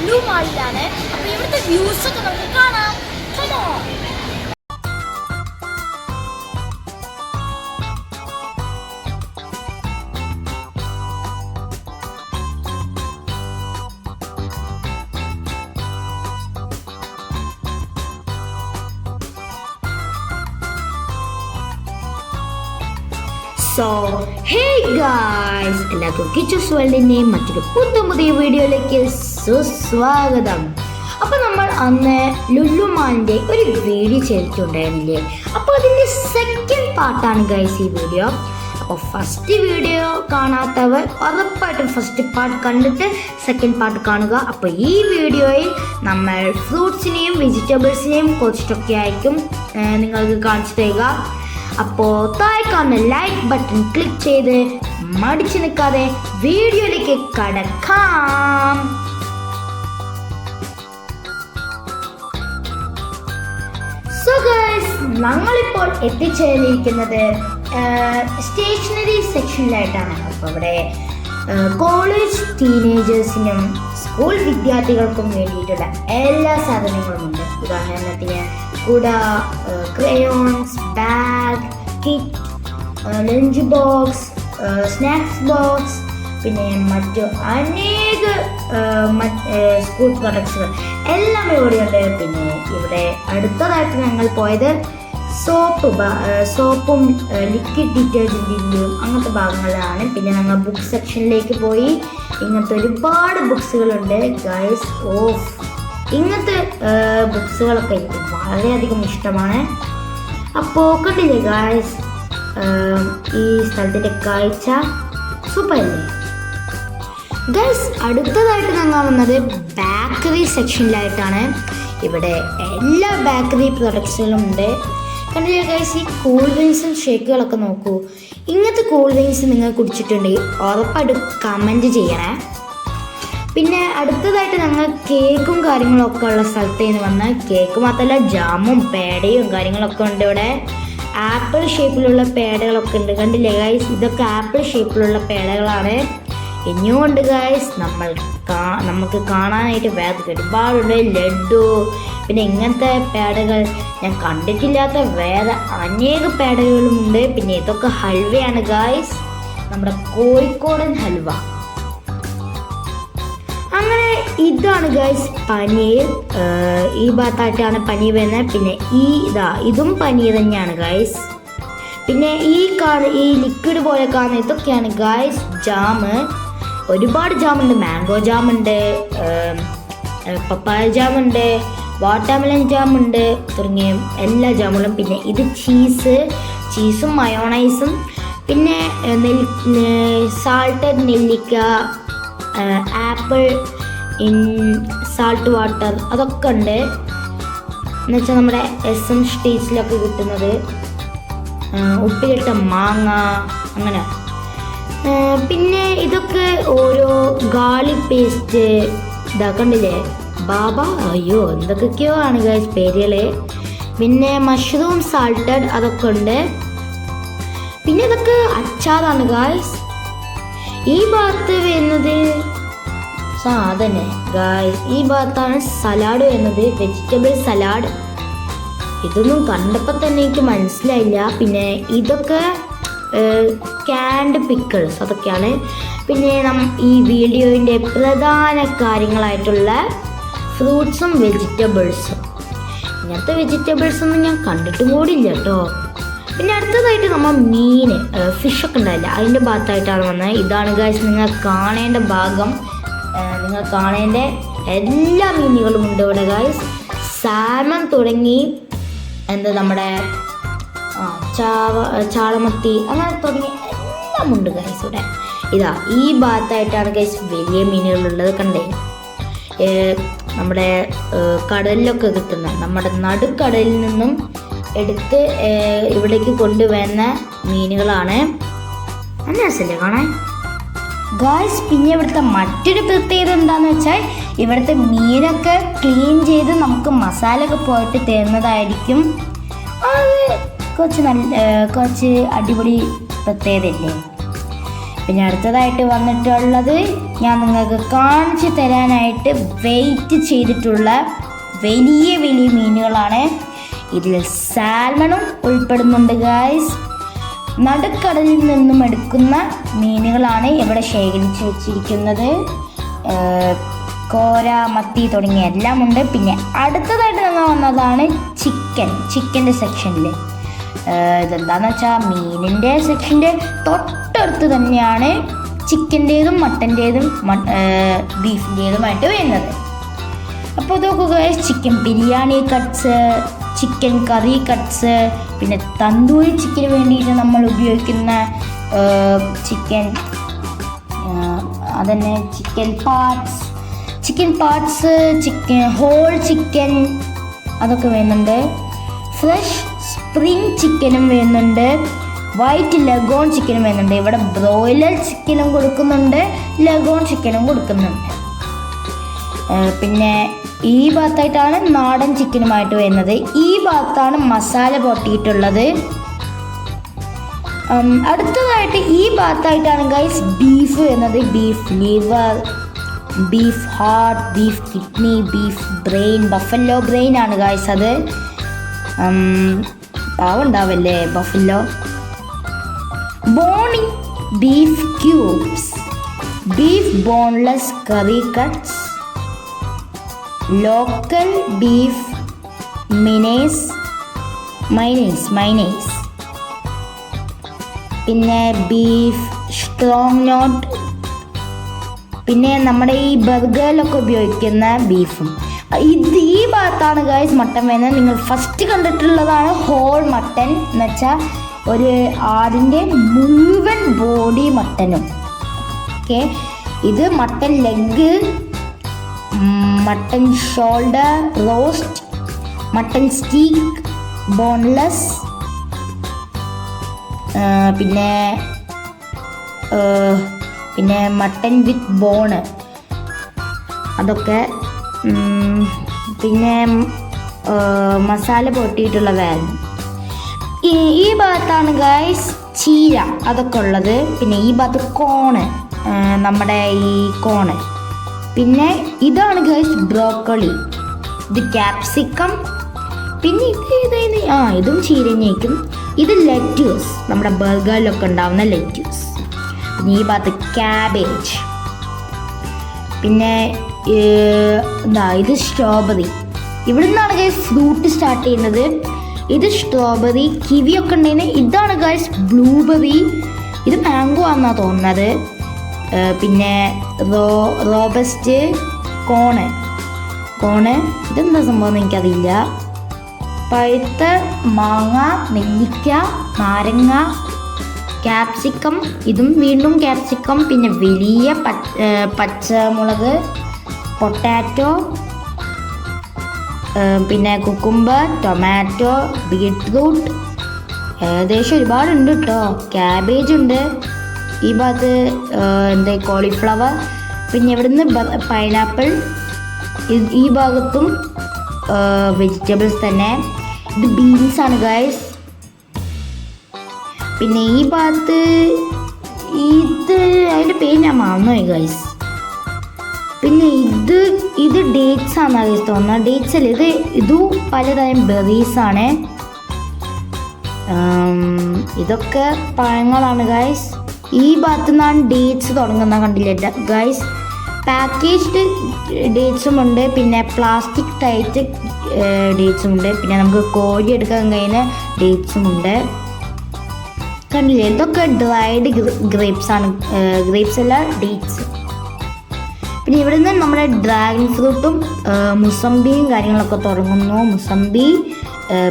ലുലു മാളിലാണ് അപ്പൊ ഇവിടുത്തെ വ്യൂസ് ഒക്കെ നമുക്ക് കാണാം. കേട്ടോ സോ ഹേ ഗായ്സ് എല്ലാവർക്കും കിച്ചസ് വേൾഡിന്റെയും മറ്റൊരു പുതു പുതിയ വീഡിയോയിലേക്ക് സുസ്വാഗതം. അപ്പോൾ നമ്മൾ അന്ന് ലുല്ലുമാലിന്റെ ഒരു വീഡിയോ ചെയ്തിട്ടുണ്ടായിരുന്നില്ലേ? അപ്പോൾ അതിന്റെ സെക്കൻഡ് പാർട്ടാണ് ഗൈസ് ഈ വീഡിയോ. അപ്പോൾ ഫസ്റ്റ് വീഡിയോ കാണാത്തവർ ഉറപ്പായിട്ടും ഫസ്റ്റ് പാർട്ട് കണ്ടിട്ട് സെക്കൻഡ് പാർട്ട് കാണുക. അപ്പോൾ ഈ വീഡിയോയിൽ നമ്മൾ ഫ്രൂട്ട്സിനെയും വെജിറ്റബിൾസിനെയും കുറിച്ചിട്ടൊക്കെ ആയിരിക്കും നിങ്ങൾക്ക് കാണിച്ചു തരിക. അപ്പോൾ താഴെ കാണുന്ന ലൈക്ക് ബട്ടൺ ക്ലിക്ക് ചെയ്ത് മടിച്ചു നിൽക്കാതെ വീഡിയോയിലേക്ക് കടക്കാം. ഞങ്ങളിപ്പോൾ എത്തിച്ചേർന്നിരിക്കുന്നത് സ്റ്റേഷനറി സെക്ഷനിലായിട്ടാണ്. അപ്പോൾ ഇവിടെ കോളേജ് ടീനേജേഴ്സിനും സ്കൂൾ വിദ്യാർത്ഥികൾക്കും വേണ്ടിയിട്ടുള്ള എല്ലാ സാധനങ്ങളും ഉണ്ട്. ഉദാഹരണത്തിന് കുട crayons bag kit lunch box snacks box പിന്നെ മറ്റു അനേക സ്കൂൾ പ്രൊഡക്ട്സുകൾ എല്ലാം ഇവിടെയുണ്ട് പിന്നെ ഇവിടെ അടുത്തതായിട്ട് ഞങ്ങൾ പോയത് സോപ്പ് സോപ്പും ലിക്വിഡ് ഡിറ്റർജന്റിന്റെയും അങ്ങനത്തെ ഭാഗങ്ങളിലാണ് പിന്നെ ഞങ്ങൾ ബുക്ക് സെക്ഷനിലേക്ക് പോയി. ഇങ്ങനത്തെ ഒരുപാട് ബുക്സുകളുണ്ട് ഗൈസ് ഓഫ് ഇങ്ങനത്തെ ബുക്സുകളൊക്കെ എനിക്ക് വളരെയധികം ഇഷ്ടമാണ്. അപ്പോൾ കണ്ടില്ലേ ഗായ്സ് ഈ സ്ഥലത്തിന്റെ കാഴ്ച? സൂപ്പറല്ലേ ഗൈസ് അടുത്തതായിട്ട് ഞങ്ങൾ വന്നത് ബേക്കറി സെക്ഷനിലായിട്ടാണ് ഇവിടെ എല്ലാ ബേക്കറി പ്രൊഡക്ട്സുകളും ഉണ്ട്. കണ്ടില്ലേ ഗൈസ് ഈ കൂൾ ഡ്രിങ്ക്സും ഷേക്കുകളൊക്കെ നോക്കൂ. ഇങ്ങനത്തെ കൂൾ ഡ്രിങ്ക്സ് നിങ്ങൾ കുടിച്ചിട്ടുണ്ടെങ്കിൽ ഉറപ്പായിട്ട് കമന്റ് ചെയ്യണേ. പിന്നെ അടുത്തതായിട്ട് ഞങ്ങൾ കേക്കും കാര്യങ്ങളൊക്കെ ഉള്ള സ്ഥലത്ത് നിന്ന് വന്ന കേക്ക് മാത്രമല്ല ജാമും പേടയും കാര്യങ്ങളൊക്കെ ഉണ്ട് ഇവിടെ. ആപ്പിൾ ഷേപ്പിലുള്ള പേടകളൊക്കെ ഉണ്ട്. കണ്ടില്ലേ ഗൈസ് ഇതൊക്കെ ആപ്പിൾ ഷേപ്പിലുള്ള പേടകളാണ്. ഇനിയും ഗായ്സ് നമ്മൾ നമുക്ക് കാണാനായിട്ട് വേറെ ഒരുപാടുണ്ട്. ലഡു പിന്നെ ഇങ്ങനത്തെ പേടകൾ. ഞാൻ കണ്ടിട്ടില്ലാത്ത വേറെ അനേക പേടകളുമുണ്ട്. പിന്നെ ഇതൊക്കെ ഹൽവയാണ് ഗായ്സ് നമ്മുടെ കോഴിക്കോടൻ ഹൽവ. അങ്ങനെ ഇതാണ് ഗൈസ് പനീർ. ഈ ഭാഗത്തായിട്ടാണ് പനീർ വരുന്നത്. പിന്നെ ഈ ഇതാ ഇതും പനീർ തന്നെയാണ് ഗൈസ് പിന്നെ ഈ കാണ ഈ ലിക്വിഡ് പോലെ കാണുന്ന ഇതൊക്കെയാണ് ഗൈസ് ജാമ് ഒരുപാട് ജാമുണ്ട്. മാംഗോ ജാമുണ്ട് പപ്പായ ജാമുണ്ട് വാട്ടർമെലൻ ജാമുണ്ട് തുടങ്ങിയ എല്ലാ ജാമുകളും. പിന്നെ ഇത് ചീസ് ചീസും മയോണൈസും. പിന്നെ നെൽ സാൾട്ടഡ് നെല്ലിക്ക ആപ്പിൾ ഇൻ സാൾട്ട് വാട്ടർ അതൊക്കെ ഉണ്ട്. എന്നുവെച്ചാൽ നമ്മുടെ എസ് എം സ്റ്റേറ്റ്സിലൊക്കെ കിട്ടുന്നത്. ഉപ്പിലിട്ട മാങ്ങ അങ്ങനെ. പിന്നെ ഇതൊക്കെ ഓരോ ഗാർലിക് പേസ്റ്റ് ഇതാ കണ്ടില്ലേ? ബാബ അയ്യോ എന്തൊക്കെയോ ആണ് ഗൈസ് പേരുകൾ. പിന്നെ മഷ്റൂം സാൾട്ടഡ് അതൊക്കെ ഉണ്ട്. പിന്നെ ഇതൊക്കെ അച്ചാറാണ് ഗായ്സ് ഈ ഭാഗത്ത് വരുന്നത് അതന്നെ ഗായ്സ് ഈ ഭാഗത്താണ് സലാഡ് വരുന്നത് വെജിറ്റബിൾ സലാഡ് ഇതൊന്നും കണ്ടപ്പോൾ തന്നെ എനിക്ക് മനസ്സിലായില്ല. പിന്നെ ഇതൊക്കെ ക്യാൻഡ് പിക്കിൾസ് അതൊക്കെയാണ്. പിന്നെ നം ഈ വീഡിയോയിന്റെ പ്രധാന കാര്യങ്ങളായിട്ടുള്ള ഫ്രൂട്ട്സും വെജിറ്റബിൾസും. ഇങ്ങനത്തെ വെജിറ്റബിൾസ് ഒന്നും ഞാൻ കണ്ടിട്ടും കൂടിയില്ല കേട്ടോ പിന്നെ അടുത്തതായിട്ട് നമ്മൾ മീൻ ഫിഷൊക്കെ ഉണ്ടായില്ല അതിന്റെ ഭാഗത്തായിട്ടാണ് വന്നത്. ഇതാണ് ഗൈസ് നിങ്ങൾ കാണേണ്ട ഭാഗം. നിങ്ങൾ കാണേണ്ട എല്ലാ മീനുകളും ഉണ്ട് ഇവിടെ ഗായ്സ് സാൽമൺ തുടങ്ങി എന്താ നമ്മുടെ ചാവ ചാളമത്തി അങ്ങനെ തുടങ്ങി എല്ലാം ഉണ്ട് ഗൈസ് ഇവിടെ. ഇതാ ഈ ഭാഗത്തായിട്ടാണ് ഗൈസ് വലിയ മീനുകളുള്ളത് കണ്ടേ. നമ്മുടെ കടലിലൊക്കെ കിട്ടുന്ന നമ്മുടെ നടുക്കടലിൽ നിന്നും എടുത്ത് ഇവിടേക്ക് കൊണ്ടുവരുന്ന മീനുകളാണ്. നല്ല രസമല്ലേ കാണാൻ? ഗായ്സ് പിന്നെ ഇവിടുത്തെ മറ്റൊരു പ്രത്യേകത എന്താന്ന് വെച്ചാൽ ഇവിടുത്തെ മീനൊക്കെ ക്ലീൻ ചെയ്ത് നമുക്ക് മസാല ഒക്കെ പോയിട്ട് തരുന്നതായിരിക്കും. കുറച്ച് നല്ല കുറച്ച് അടിപൊളി പ്രത്യേകതയല്ലേ? പിന്നെ അടുത്തതായിട്ട് വന്നിട്ടുള്ളത് ഞാൻ നിങ്ങൾക്ക് കാണിച്ചു തരാനായിട്ട് വെയിറ്റ് ചെയ്തിട്ടുള്ള വലിയ വലിയ മീനുകളാണ്. ഇതിൽ സാൽമണും ഉൾപ്പെടുന്നുണ്ട് ഗായ്സ് നടുക്കടലിൽ നിന്നും എടുക്കുന്ന മീനുകളാണ് ഇവിടെ ശേഖരിച്ച് വെച്ചിരിക്കുന്നത്. കോര മത്തി തുടങ്ങിയ എല്ലാം ഉണ്ട് പിന്നെ അടുത്തതായിട്ട് നമ്മൾ വന്നതാണ് ചിക്കൻ ചിക്കന്റെ സെക്ഷനിൽ ഇതെന്താന്ന് വെച്ചാൽ മീനിന്റെ സെക്ഷന്റെ തൊട്ടടുത്ത് തന്നെയാണ് ചിക്കന്റേതും മട്ടന്റേതും ബീഫിന്റേതുമായിട്ട് വരുന്നത്. അപ്പോൾ നോക്കുക chicken biryani cuts chicken curry cuts പിന്നെ തന്തൂരി ചിക്കന് വേണ്ടിയിട്ട് നമ്മൾ ഉപയോഗിക്കുന്ന ചിക്കൻ അതന്നെ chicken parts chicken parts chicken whole chicken അതൊക്കെ വരുന്നുണ്ട്. ഫ്രഷ് സ്പ്രിങ് ചിക്കനും വരുന്നുണ്ട് വൈറ്റ് ലഗോൺ ചിക്കനും വരുന്നുണ്ട് ഇവിടെ ബ്രോയിലർ ചിക്കനും കൊടുക്കുന്നുണ്ട്. ലഗോൺ ചിക്കനും കൊടുക്കുന്നുണ്ട്. പിന്നെ ഈ ഭാഗത്തായിട്ടാണ് നാടൻ ചിക്കനുമായിട്ട് വരുന്നത്. ഈ ഭാഗത്താണ് മസാല പൊട്ടിയിട്ടുള്ളത്. അടുത്തതായിട്ട് ഈ ഭാഗത്തായിട്ടാണ് ഗൈസ് ബീഫ് വരുന്നത്. Beef liver beef heart beef kidney beef brain buffalo brain ആണ് ഗൈസ് അത്. പാവുണ്ടാവല്ലേ buffalo? Bony beef cubes beef boneless curry cuts local beef mince mince mince പിന്നെ ബീഫ് സ്ട്രോങ് നോട്ട് പിന്നെ നമ്മുടെ ഈ ബർഗറിലൊക്കെ ഉപയോഗിക്കുന്ന ബീഫും ഇത് ഈ ഭാഗത്താണ് ഗായ്സ് മട്ടൻ വേദന നിങ്ങൾ ഫസ്റ്റ് കണ്ടിട്ടുള്ളതാണ് ഹോൾ മട്ടൻ എന്ന് വെച്ചാൽ ഒരു ആടിന്റെ മുഴുവൻ ബോഡി മട്ടനും. ഓക്കെ ഇത് mutton leg mutton shoulder roast mutton steak boneless പിന്നെ പിന്നെ മട്ടൻ വിത്ത് ബോണ് അതൊക്കെ പിന്നെ മസാല പൊട്ടിയിട്ടുള്ള വേദന. ഈ ഈ ഭാഗത്താണ് ഗൈസ് ചീര അതൊക്കെ ഉള്ളത്. പിന്നെ ഈ ഭാഗത്ത് കോണ് നമ്മുടെ ഈ കോണ്. പിന്നെ ഇതാണ് ഗൈസ് ബ്രോക്കോളി ഇത് ക്യാപ്സിക്കം പിന്നെ ഇത് ഏതായത് ആ ഇതും ചീരഞ്ഞേക്കും ഇത് ലെറ്റ്യൂസ് നമ്മുടെ ബർഗറിലൊക്കെ ഉണ്ടാവുന്ന ലെറ്റ്യൂസ് പിന്നെ ഈ ഭാഗത്ത് ക്യാബേജ് പിന്നെ എന്താ ഇത് സ്ട്രോബെറി ഇവിടെ നിന്നാണ് ഗൈസ് ഫ്രൂട്ട് സ്റ്റാർട്ട് ചെയ്യുന്നത്. ഇത് സ്ട്രോബെറി കിവി ഒക്കെ ഉണ്ടെങ്കിൽ ഇതാണ് ഗൈസ് ബ്ലൂബെറി ഇത് മാംഗോ ആണെന്നാണ് തോന്നുന്നത്. പിന്നെ റോ റോബസ്റ്റ് കോണ് കോണ് ഇതെന്താ സംഭവം എനിക്കറിയില്ല. പഴുത്ത മാങ്ങ നെല്ലിക്ക നാരങ്ങ ക്യാപ്സിക്കം ഇതും വീണ്ടും ക്യാപ്സിക്കം പിന്നെ വലിയ പച്ച പച്ചമുളക്. പൊട്ടാറ്റോ പിന്നെ കുക്കുംബർ ടൊമാറ്റോ ബീട്രൂട്ട് ഏകദേശം ഒരുപാടുണ്ട് കേട്ടോ ക്യാബേജ് ഉണ്ട്. ഈ ഭാഗത്ത് എന്താ കോളിഫ്ലവർ പിന്നെ ഇവിടുന്ന് പൈനാപ്പിൾ ഈ ഭാഗത്തും വെജിറ്റബിൾസ് തന്നെ. ഇത് ബീൻസ് ആണ് ഗൈസ്. പിന്നെ ഈ ഭാഗത്ത് ഇത് അതിന്റെ പേര് ഞാൻ മറന്നുപോയി ഗൈസ്. പിന്നെ ഇത് ഇത് ഡേറ്റ്സ് ആണ് ഗൈസ് തോന്നുന്നത്. ഡേറ്റ്സ് അല്ല? ഇത് ഇതും പലതരം ബെറീസ് ആണ്. ഇതൊക്കെ പഴങ്ങളാണ് ഗൈസ് ഈ ഭാഗത്തു നിന്നാണ് ഡേറ്റ്സ് തുടങ്ങുന്ന കണ്ടില്ല? ഗൈസ് പാക്കേജ്ഡ് ഡേറ്റ്സും ഉണ്ട്. പിന്നെ പ്ലാസ്റ്റിക് ടൈറ്റ് ഡേറ്റ്സും ഉണ്ട്. പിന്നെ നമുക്ക് കോഴി എടുക്കാൻ കഴിയുന്ന ഡേറ്റ്സും ഉണ്ട്. കണ്ടില്ലേ? ഇതൊക്കെ ഡ്രൈഡ് ഗ്രേപ്സ് ആണ്. ഗ്രേപ്സ് അല്ല ഡേറ്റ്സ് പിന്നെ ഇവിടെ നിന്ന് നമ്മുടെ ഡ്രാഗൺ ഫ്രൂട്ടും മുസംബിയും കാര്യങ്ങളൊക്കെ തുടങ്ങുന്നു. മുസംബി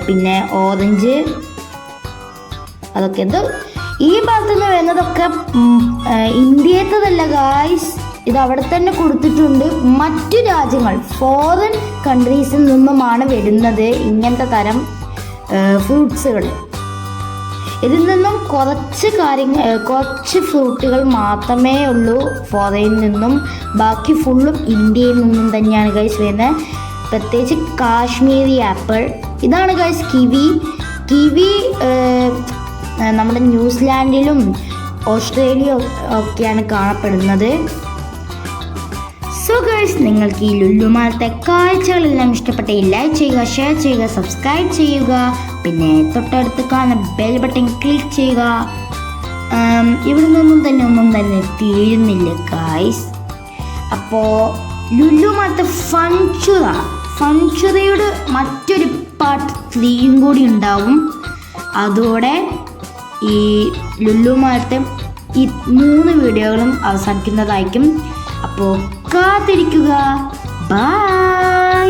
പിന്നെ ഓറഞ്ച് അതൊക്കെ എന്തോ? ഈ ഭാഗത്ത് നിന്ന് വരുന്നതൊക്കെ ഇന്ത്യത്തതല്ല ഗായ്സ് ഇത് അവിടെ തന്നെ കൊടുത്തിട്ടുണ്ട്. മറ്റു രാജ്യങ്ങൾ ഫോറിൻ കൺട്രീസിൽ നിന്നുമാണ് വരുന്നത് ഇങ്ങനത്തെ തരം ഫ്രൂട്ട്സുകൾ ഇതിൽ നിന്നും കുറച്ച് കാര്യങ്ങൾ കുറച്ച് ഫ്രൂട്ടുകൾ മാത്രമേ ഉള്ളൂ ഫോറിനിൽ നിന്നും. ബാക്കി ഫുള്ളും ഇന്ത്യയിൽ നിന്നും തന്നെയാണ് ഗൈസ് വരുന്നത്. പ്രത്യേകിച്ച് കാശ്മീരി ആപ്പിൾ. ഇതാണ് ഗൈസ് കിവി. കിവി നമ്മുടെ ന്യൂസിലാൻഡിലും ഓസ്ട്രേലിയ ഒക്കെയാണ് കാണപ്പെടുന്നത്. സോ ഗൈസ് നിങ്ങൾക്ക് ഈ ലുല്ലുമാലത്തെ കാഴ്ചകളെല്ലാം ഇഷ്ടപ്പെട്ടെങ്കിൽ ലൈക്ക് ചെയ്യുക ഷെയർ ചെയ്യുക സബ്സ്ക്രൈബ് ചെയ്യുക. പിന്നെ തൊട്ടടുത്ത് കാണുന്ന ബെൽ ബട്ടൺ ക്ലിക്ക് ചെയ്യുക ഇവിടെ നിന്നും തന്നെ ഒന്നും തന്നെ തീരുന്നില്ല ഗായ്സ് അപ്പോൾ ലുല്ലു ലുല്ലുമാലത്തെ ഫൺചുറ ഫൺചുറയുടെ മറ്റൊരു പാർട്ട് ത്രീയും കൂടി ഉണ്ടാവും. അതോടെ ഈ ലുല്ലു ലുല്ലുമാലത്തെ ഈ മൂന്ന് വീഡിയോകളും അവസാനിക്കുന്നതായിരിക്കും. അപ്പോൾ കാത്തിരിക്കുക. ബൈ